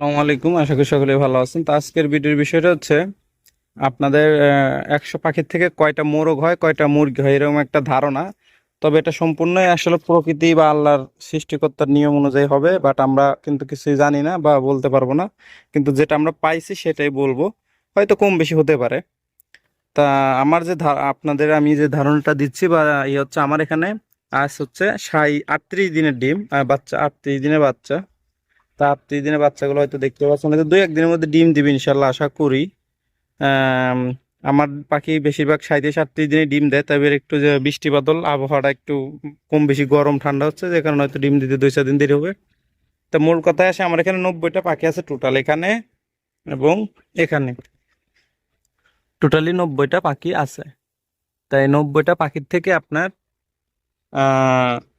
আসসালামু আলাইকুম, আশা করি সকলে ভালো আছেন। তো আজকের ভিডিওর বিষয়টা হচ্ছে, আপনাদের একশো পাখির থেকে কয়টা মোরগ হয়, কয়টা মুরগি হয়, এরকম একটা ধারণা। তবে এটা সম্পূর্ণই আসলে প্রকৃতি বা আল্লাহর সৃষ্টিকর্তার নিয়ম অনুযায়ী হবে বাট আমরা কিন্তু কিছুই জানি না বা বলতে পারব না। কিন্তু যেটা আমরা পাইছি সেটাই বলব। হয়তো কম বেশি হতে পারে। তা আমার যে আপনাদের আমি যে ধারণাটা দিচ্ছি বা ইয়ে হচ্ছে, আমার এখানে আজ হচ্ছে সাই আটত্রিশ দিনের ডিম বাচ্চা, আটত্রিশ দিনের বাচ্চা। তা আটত্রিশ দিনের বাচ্চাগুলো হয়তো দেখতে পাচ্ছেন। দুই, একদিনের মধ্যে ডিম দিবে ইনশাল্লাহ আশা করি। আমার পাখি বেশিরভাগ সাঁইত্রিশ আটত্রিশ দিনে ডিম দেয়, তবে একটু যে বৃষ্টি বাদল, আবহাওয়াটা একটু কম বেশি গরম, ঠান্ডা হচ্ছে, যে কারণে হয়তো ডিম দিতে দুই, চার দিন দেরি হবে। তা মূল কথায় আসে, আমার এখানে নব্বইটা পাখি আছে টোটাল এখানে এবং এখানে। টোটালি নব্বইটা পাখি আছে। তাই নব্বইটা পাখির থেকে আপনার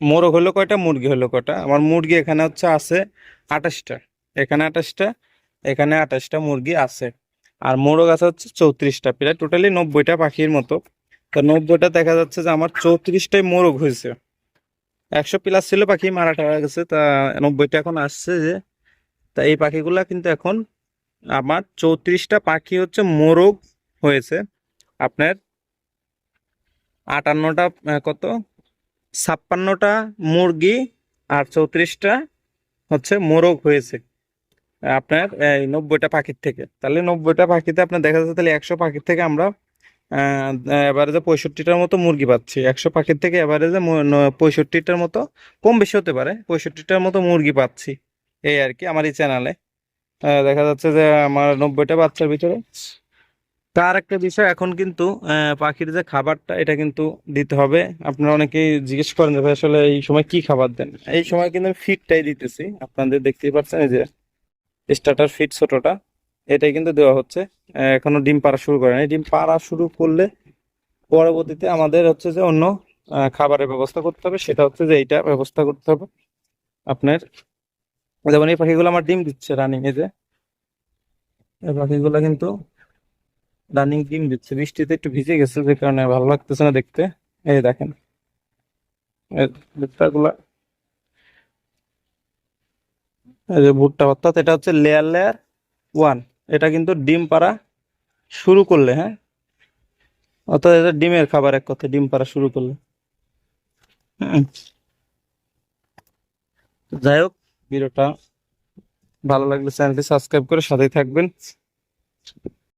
মোরগ হলো কয়টা, মুরগি হলো কয়টা? আমার মুরগি এখানে হচ্ছে আছে আঠাশটা। এখানে আঠাশটা এখানে আঠাশটা মুরগি আছে। আর মোরগ আছে হচ্ছে চৌত্রিশটা। প্রায় টোটালি নব্বইটা পাখির মতো। তো নব্বইটা দেখা যাচ্ছে যে আমার চৌত্রিশটাই মোরগ হয়েছে। একশো প্লাস ছিল পাখি, মারাটা হয়ে গেছে। তা নব্বইটা এখন আসছে যে, তা এই পাখিগুলা কিন্তু এখন আমার চৌত্রিশটা পাখি হচ্ছে মোরগ হয়েছে। আপনার আটান্নটা কত? ছাপ্পান্নটা মুরগি আর চৌত্রিশটা হচ্ছে মোরগ হয়েছে। আপনার, এই নব্বইটা পাখির থেকে। তাহলে নব্বইটা পাখিতে আপনার দেখা যাচ্ছে তাহলে একশো পাখির থেকে আমরা এবারে পঁয়ষট্টিটার মতো মুরগি পাচ্ছি। একশো পাখির থেকে যে পঁয়ষট্টিটার মতো, কম বেশি হতে পারে, পঁয়ষট্টিটার মতো মুরগি পাচ্ছি। এই আর কি, আমার এই চ্যানেলে দেখা যাচ্ছে যে আমার নব্বইটা বাচ্চার ভিতরে তার একটা বিষয়, এখন কিন্তু পাখির যে খাবারটা, এটা কিন্তু দিতে হবে। আপনারা অনেকেই জিজ্ঞেস করেন যে, ভাই, আসলে এই সময় কি খাবার দেন? এই সময় কিন্তু আমি ফিডটাই দিতেছি। আপনাদের দেখতেই পাচ্ছেন, এই যে স্টার্টার ফিট ছোটটা, এটাই কিন্তু দেওয়া হচ্ছে। এখনও ডিম পাড়া শুরু করে ডিম পাড়া শুরু করলে পরবর্তীতে আমাদের হচ্ছে যে অন্য খাবারের ব্যবস্থা করতে হবে। সেটা হচ্ছে যে এইটা ব্যবস্থা করতে হবে। আপনার, যেমন এই পাখিগুলো আমার ডিম দিচ্ছে রানিং যে, এই পাখিগুলো কিন্তু রানিং ডিম দিচ্ছে। বৃষ্টিতে একটু ভিজে গেছে, যে কারণে ভালো লাগতেছে না দেখতে। এই দেখেনগুলা এই যে ভুট্টা অর্থাৎ এটা হচ্ছে লেয়ার লেয়ার ওয়ান এটা কিন্তু ডিম পাড়া শুরু করলে হ্যাঁ? অর্থাৎ এটা ডিমের খাবার এক কথায়, ডিম পাড়া শুরু করলে। যাই হোক, ভিডিওটা ভালো লাগলে চ্যানেলটি সাবস্ক্রাইব করে সাথেই থাকবেন।